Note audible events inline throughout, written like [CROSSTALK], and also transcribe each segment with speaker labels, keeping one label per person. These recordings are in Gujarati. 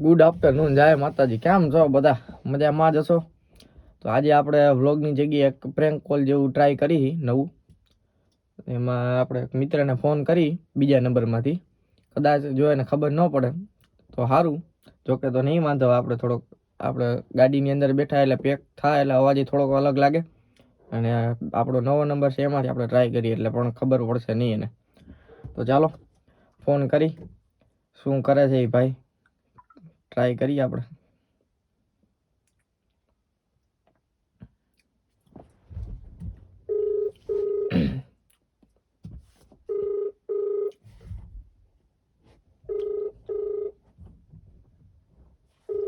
Speaker 1: ગુડ આફ્ટરનૂન જય માતાજી. કેમ છો બધા? મજામાં જ હશો? તો આજે આપણે વ્લોગની જગ્યાએ એક પ્રેન્ક કોલ જેવું ટ્રાય કરી, નવું. એમાં આપણે એક મિત્રને ફોન કરી, બીજા નંબરમાંથી. કદાચ જો એને ખબર ન પડે, તો સારું જોકે તો નહીં વાંધો, આપણે થોડોક, આપણે ગાડીની અંદર બેઠા એટલે પેક થાય એટલે અવાજ થોડોક અલગ લાગે. અને આપણો નવો નંબર છે એમાંથી આપણે ટ્રાય કરીએ એટલે પણ ખબર પડશે નહીં એને. તો ચાલો ફોન કરી. શું કરે છે એ ભાઈ? ટ્રાય કરીએ આપણે.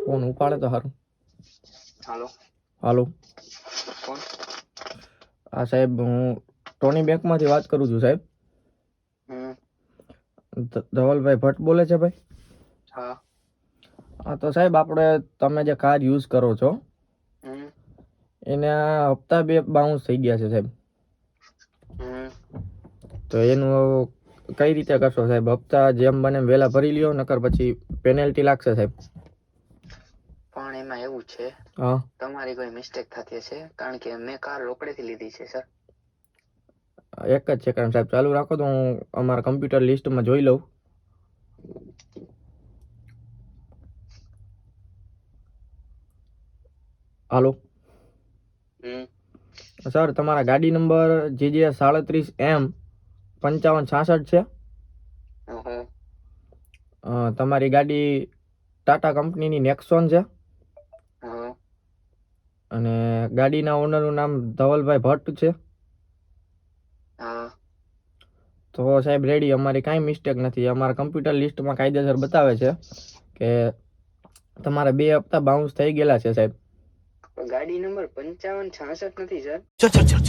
Speaker 1: ફોન ઉપાડે તો સારું
Speaker 2: હાલો.
Speaker 1: હાલો.
Speaker 2: કોણ
Speaker 1: હા સાહેબ હું ટોની બેંકમાંથી વાત કરું છું સાહેબ.
Speaker 2: હમ.
Speaker 1: ધવલભાઈ ભટ્ટ બોલે છે ભાઈ?
Speaker 2: હા.
Speaker 1: હા તો સાહેબ આપણે તમે જે કાર યુઝ કરો છો એના હપ્તા બે બાઉન્સ થઈ ગયા છે સાહેબ. તો એનું કઈ રીતે કરશો સાહેબ? હપ્તા જેમ બને વહેલા ભરી લ્યો નકર પછી પેનલ્ટી લાગશે સાહેબ.
Speaker 2: પણ એમાં એવું છે
Speaker 1: હા.
Speaker 2: તમારી કોઈ મિસ્ટેક થતી હશે? કારણ કે મેં કાર રોકડેથી લીધી છે સર
Speaker 1: એક જ સેકન્ડ સાહેબ ચાલુ રાખો તો હું અમારા કમ્પ્યુટર લિસ્ટમાં જોઈ લઉં. હાલો. સર તમારા ગાડી નંબર જે જે સાડત્રીસ એમ પંચાવન છાસઠ છે? તમારી ગાડી ટાટા કંપનીની નેક્સોન છે? અને ગાડીના ઓનરનું નામ ધવલભાઈ ભટ્ટ છે? તો સાહેબ રેડી. અમારી કાંઈ મિસ્ટેક નથી. અમારા કમ્પ્યુટર લિસ્ટમાં કાયદેસર બતાવે છે કે તમારા બે હપ્તા બાઉન્સ થઈ ગયેલા છે સાહેબ.
Speaker 2: ગાડી નંબર પંચાવન છાસઠ નથી સર.
Speaker 3: ચલ ચલ ચલ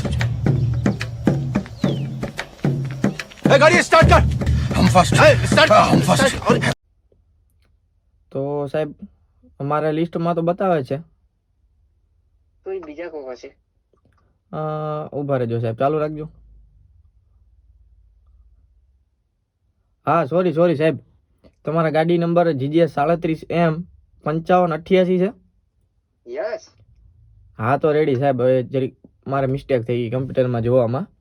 Speaker 3: ચલ ગાડી સ્ટાર્ટ કર હમ ફાસ્ટ સ્ટાર્ટ હમ ફાસ્ટ
Speaker 1: તો સાહેબ અમારે લિસ્ટમાં તો બતાવે છે.
Speaker 2: કોઈ બીજા કોક હશે.
Speaker 1: ઊભા રહેજો સાહેબ ચાલુ રાખજો. હા સોરી સોરી સાહેબ. તમારા ગાડી નંબર જીજીએસ સાડત્રીસ એમ પંચાવન અઠ્યાસી છે.
Speaker 2: યસ
Speaker 1: હા તો રેડી સાહેબ. હવે જરીક મારે મિસ્ટેક થઈ ગઈ કમ્પ્યુટરમાં જોવામાં.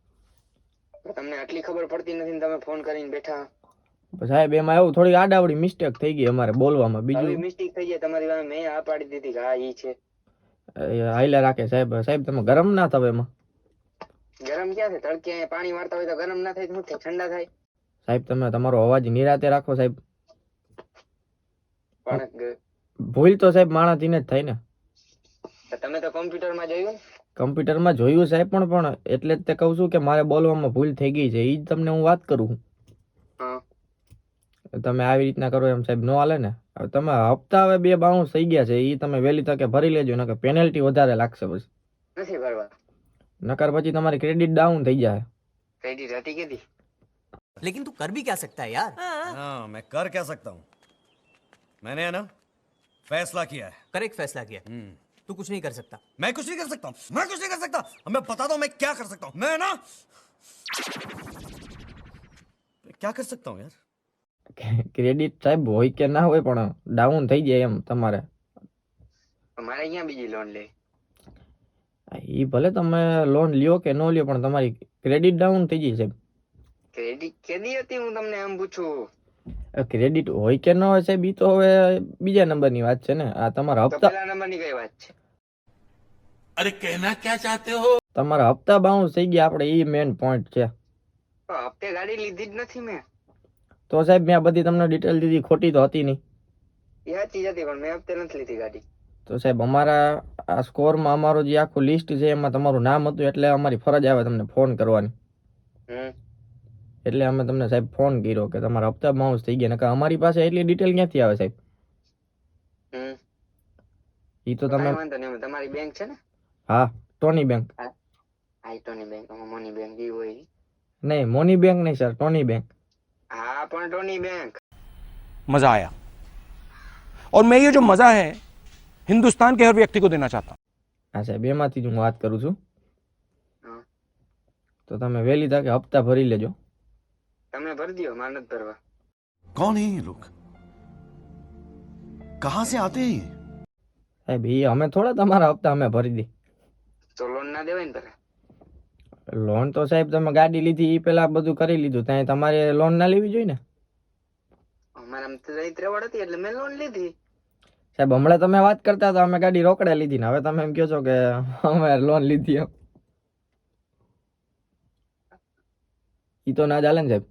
Speaker 2: તમને આટલી ખબર પડતી નથી ને તમે ફોન કરીને બેઠા.
Speaker 1: પણ સાહેબ એમાં એવું થોડી આડાવડી મિસ્ટેક થઈ ગઈ અમારે બોલવામાં. બીજું?
Speaker 2: મિસ્ટેક થઈ જાય તમારી વાત મેં આ પાડી દીધી કે હા ઈ છે.
Speaker 1: હાઈલા રાખે સાહેબ. સાહેબ તમે ગરમ ના થાવ એમાં.
Speaker 2: ગરમ ક્યાં છે? તડકે પાણી વાળતા હોય તો ગરમ ના થાય શું થાય? ઠંડા થાય.
Speaker 1: સાહેબ તમે તમારો અવાજ નિરાતે રાખો સાહેબ.
Speaker 2: પણ
Speaker 1: ભૂલ તો સાહેબ માણાથી જ થાય ને.
Speaker 2: તમે તો કોમ્પ્યુટરમાં જોયું ને
Speaker 1: કમ્પ્યુટરમાં જોયું સાહેબ પણ પણ એટલે જ તે કહું છું કે મારે બોલવામાં ભૂલ થઈ ગઈ છે એ જ તમને હું વાત કરું છું
Speaker 2: હા
Speaker 1: તમે આવી રીતના કરો એમ સાહેબ નો હાલે ને હવે તમે હપ્તા હવે બે બાઉન્સ થઈ ગયા છે એ તમે વહેલી તકે ભરી લેજો નકર પેનલ્ટી વધારે લાગશે પછી
Speaker 2: નથી ભરવા
Speaker 1: નકર પછી તમારી ક્રેડિટ ડાઉન થઈ જાય
Speaker 2: ક્રેડિટ હતી કીધી
Speaker 4: लेकिन तू कर भी क्या सकता है यार
Speaker 3: हाँ मैं कर क्या सकता हूँ मैंने है ना फैसला किया है
Speaker 4: कर एक फैसला किया तू कुछ नहीं कर सकता
Speaker 3: मैं कुछ नहीं कर सकता हूँ मैं कुछ नहीं कर सकता अब मैं बताता हूँ मैं क्या कर सकता हूँ मैं ना मैं क्या कर सकता हूँ यार
Speaker 1: ક્રેડિટ સાહેબ હોય કે ના હોય પણ ડાઉન થઈ જાય એમ તમારે
Speaker 2: મારે અહીંયા બીજી લોન લે
Speaker 1: એ ભલે તમે લોન લ્યો કે ન લ્યો પણ તમારી ક્રેડિટ ડાઉન થઈ જાય સાહેબ
Speaker 2: ક્રેડિટ કેદી હતી હું તમને એમ પૂછું
Speaker 1: ક્રેડિટ હોય કે ન હોય સાહેબ એ તો હવે બીજા નંબરની વાત છે ને. આ તમારા હપ્તા
Speaker 2: નંબરની કઈ વાત છે?
Speaker 1: તમારા હપ્તા બાઉન્સ થઈ ગયા આપણે એ મેઈન પોઈન્ટ છે.
Speaker 2: હપ્તે ગાડી લીધી જ નથી મેં.
Speaker 1: તો સાહેબ મેં બધી તમને ડિટેલ દીધી ખોટી તો હતી નહીં.
Speaker 2: એ હતી જ હતી પણ મેં હપ્તે નથી લીધી ગાડી.
Speaker 1: તો સાહેબ અમારા આ સ્કોરમાં અમારું જે આખું લિસ્ટ છે એમાં તમારું નામ હતું એટલે અમારી ફરજ આવે તમને ફોન કરવાની.
Speaker 2: હમ.
Speaker 1: એટલે અમે તમને સાહેબ ફોન કર્યો કે તમારા હપ્તા બાઉન્સ થઈ ગયા નકર અમારી પાસે એટલી ડિટેલ ક્યાંથી આવે સાહેબ
Speaker 2: હમ
Speaker 1: એ તો તમે
Speaker 2: કાંઈ વાંધો નહીં તમારી બેંક છે ને
Speaker 1: હા ટોની બેંક
Speaker 2: આઈટોની બેંક મોની બેંક ઈ હોય ઈ.
Speaker 1: નહીં મોની બેંક નહીં સર ટોની બેંક
Speaker 2: હા પણ ટોની બેંક
Speaker 5: मजा आया और मैं ये जो मजा है हिंदुस्तान के हर व्यक्ति को देना चाहता हूं
Speaker 1: હા સાહેબ એમાંથી જ હું વાત કરું છું
Speaker 2: હા.
Speaker 1: તો તમે વહેલી તકે હપ્તા ભરી લેજો
Speaker 2: તમે ભરી દો મારે નથી ભરવા
Speaker 3: कौन है ये लोग कहां से आते हैं ये?
Speaker 1: સાહેબ એ અમે થોડા તમારા હપ્તા અમે ભરી દી
Speaker 2: તો લોન ના દેવાય ને પેલા
Speaker 1: લોન તો સાહેબ તમે ગાડી લીધી એ પેલા બધું કરી લીધું ત્યાં તમારે લોન ના લેવી જોઈએ ને
Speaker 2: અમારે આમ તો રહી ત્રેવડ હતી એટલે મેં લોન લીધી
Speaker 1: સાહેબ હમણાં તમે વાત કરતા હતા અમે ગાડી રોકડે લીધી ને હવે તમે એમ કહો છો કે અમે લોન લીધી એમ ઈ તો ના ચાલે ને સાહેબ
Speaker 2: ઈ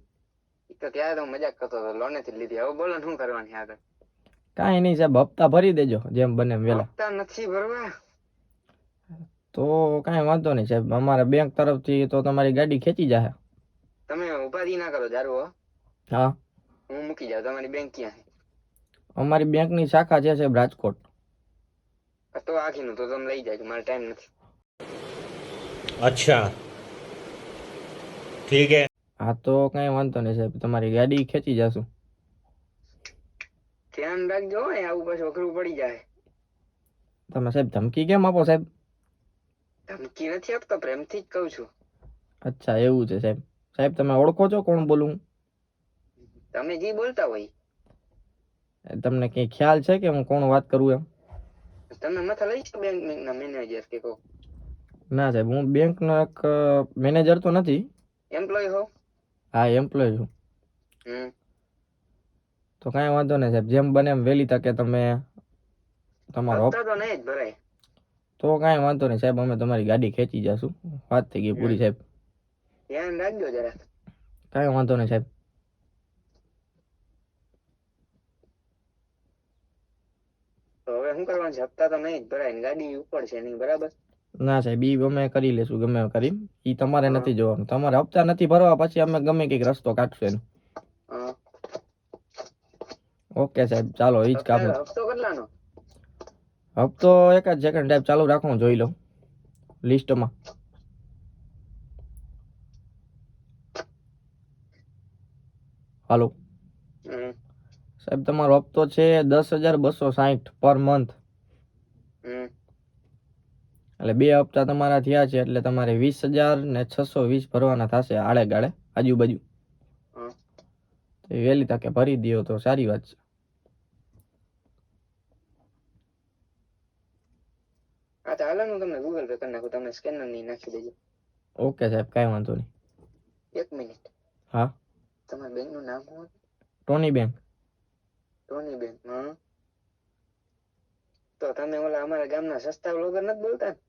Speaker 2: તો ત્યારે તો મજાક કરતો હતો લોન નથી લીધી. હવે બોલો શું કરવાની આગળ?
Speaker 1: કાંઈ નહીં સાહેબ હપ્તા ભરી દેજો જેમ બને એમ વહેલા
Speaker 2: હપ્તા નથી ભરવા?
Speaker 1: તો કાંઈ વાંધો નહીં સાહેબ અમારે બેંક તરફથી તો તમારી ગાડી ખેંચી જશે
Speaker 2: તમે ઉપાધિ ના કરો જારવો. હા.
Speaker 1: હું
Speaker 2: મૂકી જાઉં તમારી બેંક ક્યાં
Speaker 1: અમારી બેંકની શાખા છે સાહેબ રાજકોટ.
Speaker 2: તો આખી નું તો તમે લઈ જાજો મારે ટાઈમ નથી.
Speaker 6: અચ્છા. ઠીક હે.
Speaker 1: હા તો કઈ વાંધો નહીં સાહેબ. તમારી ગાડી ખેંચી જશું.
Speaker 2: ધ્યાન રાખજો હો, આવું પાછું અઘરું પડી જાય.
Speaker 1: તમે સાહેબ ધમકી કેમ આપો સાહેબ?
Speaker 2: ધમકી નથી આપતો પ્રેમથી જ કહું છું.
Speaker 1: અચ્છા એવું છે સાહેબ. સાહેબ તમે ઓળખો છો કોણ બોલું?
Speaker 2: તમે જે બોલતા હોય.
Speaker 1: તમને કઈ ખ્યાલ છે કે હું કોણ વાત કરું એમ?
Speaker 2: તમે માથા લઈ છો બેંક ના મેનેજર કે કહો
Speaker 1: ના સાહેબ હું બેંકનો એક મેનેજર તો નથી.
Speaker 2: એમ્પ્લોય હો.
Speaker 1: હા એમ્પ્લોય છું. તો કાંઈ વાંધો નહીં સાહેબ જેમ બને એમ વહેલી તકે તમે તમારો
Speaker 2: તો નહીં જ ભરાય.
Speaker 1: તો કાંઈ વાંધો નહીં સાહેબ અમે તમારી ગાડી ખેંચી જશું. વાત થઈ ગઈ પૂરી સાહેબ.
Speaker 2: ધ્યાન રાખજો જરા
Speaker 1: કાંઈ વાંધો નહીં સાહેબ.
Speaker 2: તો હવે શું કરવાનું છે? હપ્તા તો નહીં જ ભરાય ને ગાડી ઉપર છે નહીં બરાબર?
Speaker 1: ના સાહેબ ઈ અમે કરી લેશું ગમે કરી. ઈ તમારે નથી જોવાનું. તમારે હપ્તા નથી ભરવા પછી અમે ગમે કંઈક રસ્તો કાઢશું એનો. ઓકે સાહેબ ચાલો ઈ જ કામ
Speaker 2: હપ્તો
Speaker 1: એક જ સેકન્ડ સાહેબ ચાલુ રાખો હું જોઈ લઉં. લિસ્ટમાં. હાલો. સાહેબ તમારો હપ્તો છે દસ હજાર બસો સાહીઠ પર મંથ. એટલે બે હપ્તા તમારા થયા છે એટલે તમારે વીસ હજાર ને છસો વીસ ભરવાના થશે આડે ગાળે આજુબાજુ વહેલી તકે ભરી દો તો સારી વાત છે.
Speaker 2: હા તો હાલો હું તમને ગૂગલ પે કરી નાખું તમે સ્કેનરની નાખી દેજો.
Speaker 1: ઓકે સાહેબ કાંઈ વાંધો નહીં.
Speaker 2: એક મિનિટ.
Speaker 1: હા?
Speaker 2: તમારા બેંકનું નામ શું
Speaker 1: ટોની બેંક
Speaker 2: ટોની બેંક હા. તો તમે ઓલા અમારા ગામના સસ્તા બ્લોગર નથી બોલતા ને?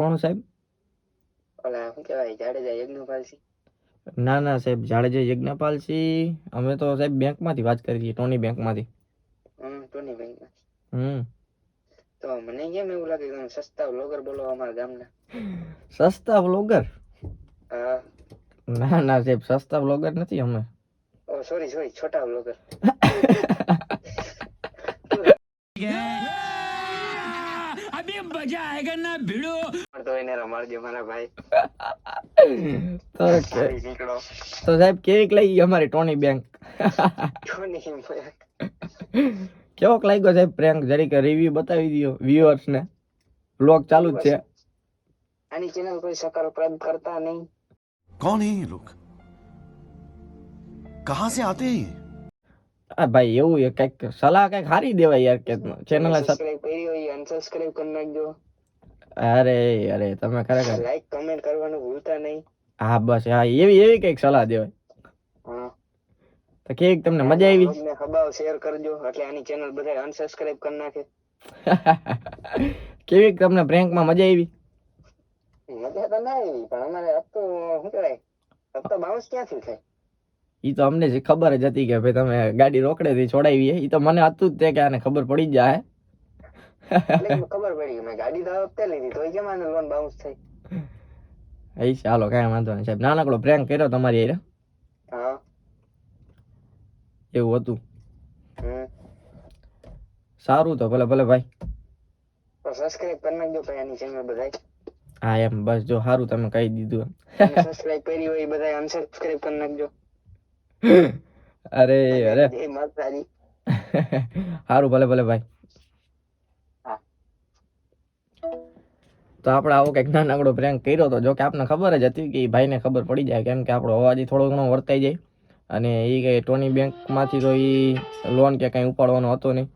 Speaker 1: કોણ સાહેબ?
Speaker 2: ઓલા શું કહેવાય જાડેજા યજ્ઞપાલસિંહ.
Speaker 1: ના ના સાહેબ જાડેજા યજ્ઞપાલસિંહ. અમે તો સાહેબ બેંકમાંથી વાત કરી છીએ ટોની બેંકમાંથી.
Speaker 2: હમ ટોની બેંક
Speaker 1: હમ.
Speaker 2: તો મને કેમ એવું લાગે કે સસ્તા બ્લોગર બોલો અમારા ગામના?
Speaker 1: સસ્તા બ્લોગર
Speaker 2: હા.
Speaker 1: ના ના સાહેબ સસ્તા બ્લોગર નથી અમે.
Speaker 2: ઓ સોરી સોરી છોટા [LAUGHS] બ્લોગર તો એને રમાડજો મારા ભાઈ
Speaker 1: તો કે-
Speaker 2: સારી નીકળો
Speaker 1: તો સાહેબ કેવીક લઈ ગઈ અમારી ટોની બેંક
Speaker 2: ટોની બેંક
Speaker 1: કેવોક લાગ્યો સાહેબ પ્રેન્ક જરીક રિવ્યુ બતાવી દો વ્યુઅર્સ ને બ્લોગ ચાલુ જ છે
Speaker 2: આની ચેનલ કોઈ સબસ્ક્રાઇબ કરતા નહીં
Speaker 3: कौन है ये लोग कहां से आते
Speaker 1: આ ભાઈ એવું એ કંઈક સલાહ કંઈક હારી દેવાય યાર કે ચેનલ
Speaker 2: સબસ્ક્રાઇબ કરી હોય અનસબસ્ક્રાઇબ કરી નાખજો.
Speaker 1: અરે અરે તમે ખરેખર
Speaker 2: લાઈક કમેન્ટ કરવાનું ભૂલતા નહીં.
Speaker 1: હા બસ હા એવી એવી કંઈક સલાહ દેવાય.
Speaker 2: હા.
Speaker 1: તો કેક તમને મજા આવી.
Speaker 2: તમને ખબર શેર કરજો એટલે આની ચેનલ બધા અનસબસ્ક્રાઇબ કરી નાખે. [LAUGHS]
Speaker 1: કેવી તમને પ્રેન્કમાં મજા આવી?
Speaker 2: મજા તો ના આવી પણ અમારે હપ્તો શું કહેવાય? હપ્તો બાઉન્સ ક્યાંથી થાય?
Speaker 1: ઈ તો અમને જે ખબર જ હતી કે ભાઈ તમે ગાડી રોકડેથી છોડાવી એ તો મને હતું જ તે કે આને ખબર પડી જ જાય
Speaker 2: ખબર પડી મેં ગાડી તો હપ્તે લીધી તો કેમ આને લોન બાઉન્સ થઈ?
Speaker 1: એ ચાલો કાંઈ વાંધો નહીં સાહેબ. નાનકડો પ્રેંક કર્યો તમારી હારે.
Speaker 2: હા.
Speaker 1: એવું હતું. સારું તો ભલે ભલે ભાઈ.
Speaker 2: સબસ્ક્રાઇબ કરી નાખજો ભાઈ આની ચેનલ બધાય.
Speaker 1: હા એમ બસ જો સારું તમે કહી દીધું
Speaker 2: સબસ્ક્રાઇબ કરી હોય એ બધા અનસબસ્ક્રાઇબ કરી નાખજો.
Speaker 1: અરે અરે સારું ભલે ભલે ભાઈ. તો આપણે આવો કંઈક નાનકડો પ્રેંક કર્યો હતો જો કે આપને ખબર જ હતી કે ભાઈને ખબર પડી જાય કેમ કે આપણો અવાજ થોડો ઘણો વર્તાઈ જાય. અને એ કંઈ ટોની બેંકમાંથી તો એ લોન કે કંઈ ઉપાડવાનો હતો નહીં.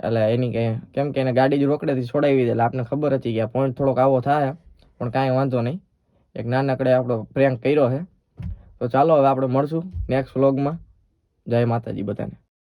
Speaker 1: એટલે એની કંઈ કેમ કે એને ગાડી જ રોકડેથી છોડાવી એટલે આપને ખબર હતી કે આ પોઈન્ટ થોડોક આવો થાય. પણ કાંઈ વાંધો નહીં. એક નાનકડે આપણો પ્રેન્ક કર્યો છે. તો ચાલો હવે આપણે મળશું નેક્સ્ટ વ્લોગમાં. જય માતાજી બધાને.